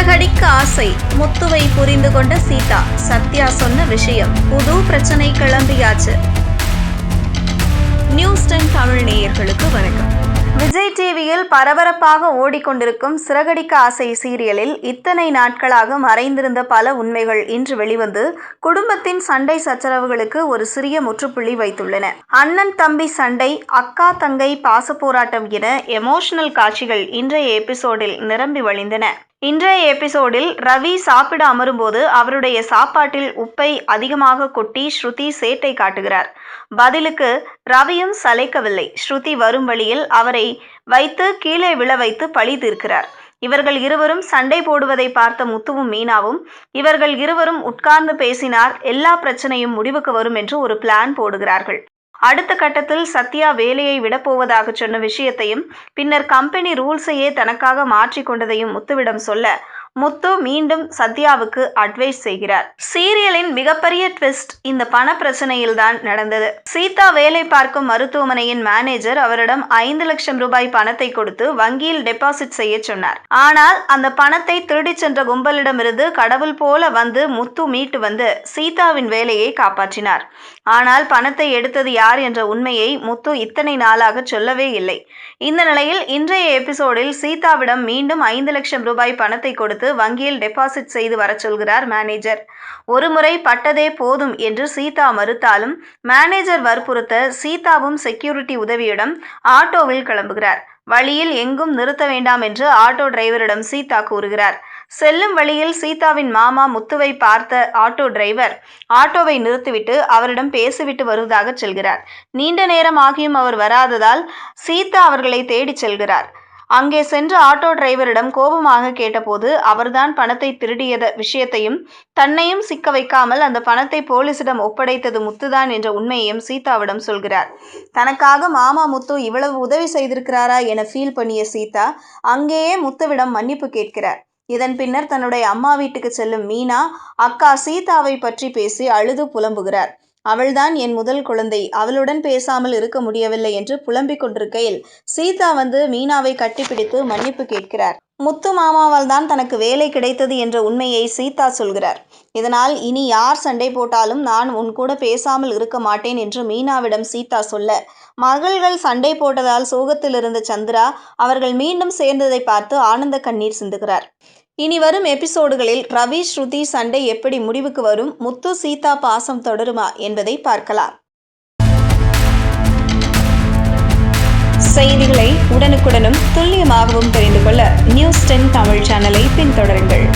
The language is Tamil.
ஆசை. முத்துவை புரிந்து கொண்ட சீதா சத்யா சொன்ன விஷயம் புது பிரச்சனை கிளம்பியாச்சு. நியூஸ் டென் தமிழ் நேயர்களுக்கு வணக்கம். விஜய் டிவியில் பரபரப்பாக ஓடிக்கொண்டிருக்கும் சிறகடிக்க ஆசை சீரியலில் இத்தனை நாட்களாக மறைந்திருந்த பல உண்மைகள் இன்று வெளிவந்து குடும்பத்தின் சண்டை சச்சரவுகளுக்கு ஒரு சிறிய முற்றுப்புள்ளி வைத்துள்ளன. அண்ணன் தம்பி சண்டை அக்கா தங்கை பாச போராட்டம் என எமோஷனல் காட்சிகள் இன்றைய எபிசோடில் நிரம்பி வழிந்தன. இன்றைய எபிசோடில் ரவி சாப்பிட அமரும்போது அவருடைய சாப்பாட்டில் உப்பை அதிகமாக கொட்டி ஸ்ருதி சேட்டை காட்டுகிறார். பதிலுக்கு ரவியும் சளைக்கவில்லை. ஸ்ருதி வரும் வழியில் அவரை வைத்து கீழே விழ வைத்து பழி தீர்க்கிறார். இவர்கள் இருவரும் சண்டை போடுவதை பார்த்த முத்துவும் மீனாவும் இவர்கள் இருவரும் உட்கார்ந்து பேசினார் எல்லா பிரச்சனையும் முடிவுக்கு வரும் என்று ஒரு பிளான் போடுகிறார்கள். அடுத்த கட்டத்தில் சத்யா வேலையை விடப்போவதாக சொன்ன விஷயத்தையும் பின்னர் கம்பெனி ரூல்ஸையே தனக்காக மாற்றிக்கொண்டதையும் முத்துவிடம் சொல்ல முத்து மீண்டும் சத்யாவுக்கு அட்வைஸ் செய்கிறார். சீரியலின் மிகப்பெரிய ட்விஸ்ட் இந்த பண பிரச்சனையில்தான் நடந்தது. சீதா வேலை பார்க்கும் மருத்துவமனையின் மேனேஜர் அவரிடம் ஐந்து லட்சம் ரூபாய் பணத்தை கொடுத்து வங்கியில் டெபாசிட் செய்ய சொன்னார். ஆனால் அந்த பணத்தை திருடிச் சென்ற கும்பலிடமிருந்து கடவுள் போல வந்து முத்து மீட்டு வந்து சீதாவின் வேலையை காப்பாற்றினார். ஆனால் பணத்தை எடுத்தது யார் என்ற உண்மையை முத்து இத்தனை நாளாக சொல்லவே இல்லை. இந்த நிலையில் இன்றைய எபிசோடில் சீதாவிடம் மீண்டும் ஐந்து லட்சம் ரூபாய் பணத்தை கொடுத்து வங்கியில் டெபாசிட் செய்து வர சொல்கிறார் மேனேஜர் ஒருமுறை பட்டதே போதும் என்று சீதா மறுத்தாலும் மேனேஜர் வற்புறுத்த சீதாவும் செக்யூரிட்டி உதவியுடன் ஆட்டோவில் கிளம்புகிறார். வழியில் எங்கும் நிறுத்த வேண்டாம் என்று ஆட்டோ டிரைவரிடம் சீதா கூறுகிறார். செல்லும் வழியில் சீதாவின் மாமா முத்துவை பார்த்த ஆட்டோ டிரைவர் ஆட்டோவை நிறுத்திவிட்டு அவரிடம் பேசிவிட்டு வருவதாக செல்கிறார். நீண்ட நேரம் ஆகியும் அவர் வராததால் சீதா அவர்களை தேடிச் செல்கிறார். அங்கே சென்ற ஆட்டோ டிரைவரிடம் கோபமாக கேட்டபோது அவர்தான் பணத்தை திருடியத விஷயத்தையும் தன்னையும் சிக்க வைக்காமல் அந்த பணத்தை போலீசிடம் ஒப்படைத்தது முத்துதான் என்ற உண்மையையும் சீதாவிடம் சொல்கிறார். தனக்காக மாமா முத்து இவ்வளவு உதவி செய்திருக்கிறாரா என ஃபீல் பண்ணிய சீதா அங்கேயே முத்துவிடம் மன்னிப்பு கேட்கிறார். இதன் பின்னர் தன்னுடைய அம்மா வீட்டுக்கு செல்லும் மீனா அக்கா சீதாவை பற்றி பேசி அழுது புலம்புகிறார். அவள்தான் என் முதல் குழந்தை. அவளுடன் பேசாமல் இருக்க முடியவில்லை என்று புலம்பிக் கொண்டிருக்கையில் சீதா வந்து மீனாவை கட்டிப்பிடித்து மன்னிப்பு கேட்கிறார். முத்து மாமாவால் தான் தனக்கு வேலை கிடைத்தது என்ற உண்மையை சீதா சொல்கிறார். இதனால் இனி யார் சண்டை போட்டாலும் நான் உன் கூட பேசாமல் இருக்க மாட்டேன் என்று மீனாவிடம் சீதா சொல்ல மகள்கள் சண்டை போட்டதால் சோகத்தில் இருந்த சந்திரா அவர்கள் மீண்டும் சேர்ந்ததை பார்த்து ஆனந்த கண்ணீர் சிந்துகிறார். இனி வரும் எபிசோடுகளில் ரவி ஸ்ருதி சண்டை எப்படி முடிவுக்கு வரும் முத்து சீதா பாசம் தொடருமா என்பதை பார்க்கலாம். செய்திகளை உடனுக்குடனும் துல்லியமாகவும் தெரிந்து கொள்ள நியூஸ் டென் தமிழ் சேனலை பின்தொடருங்கள்.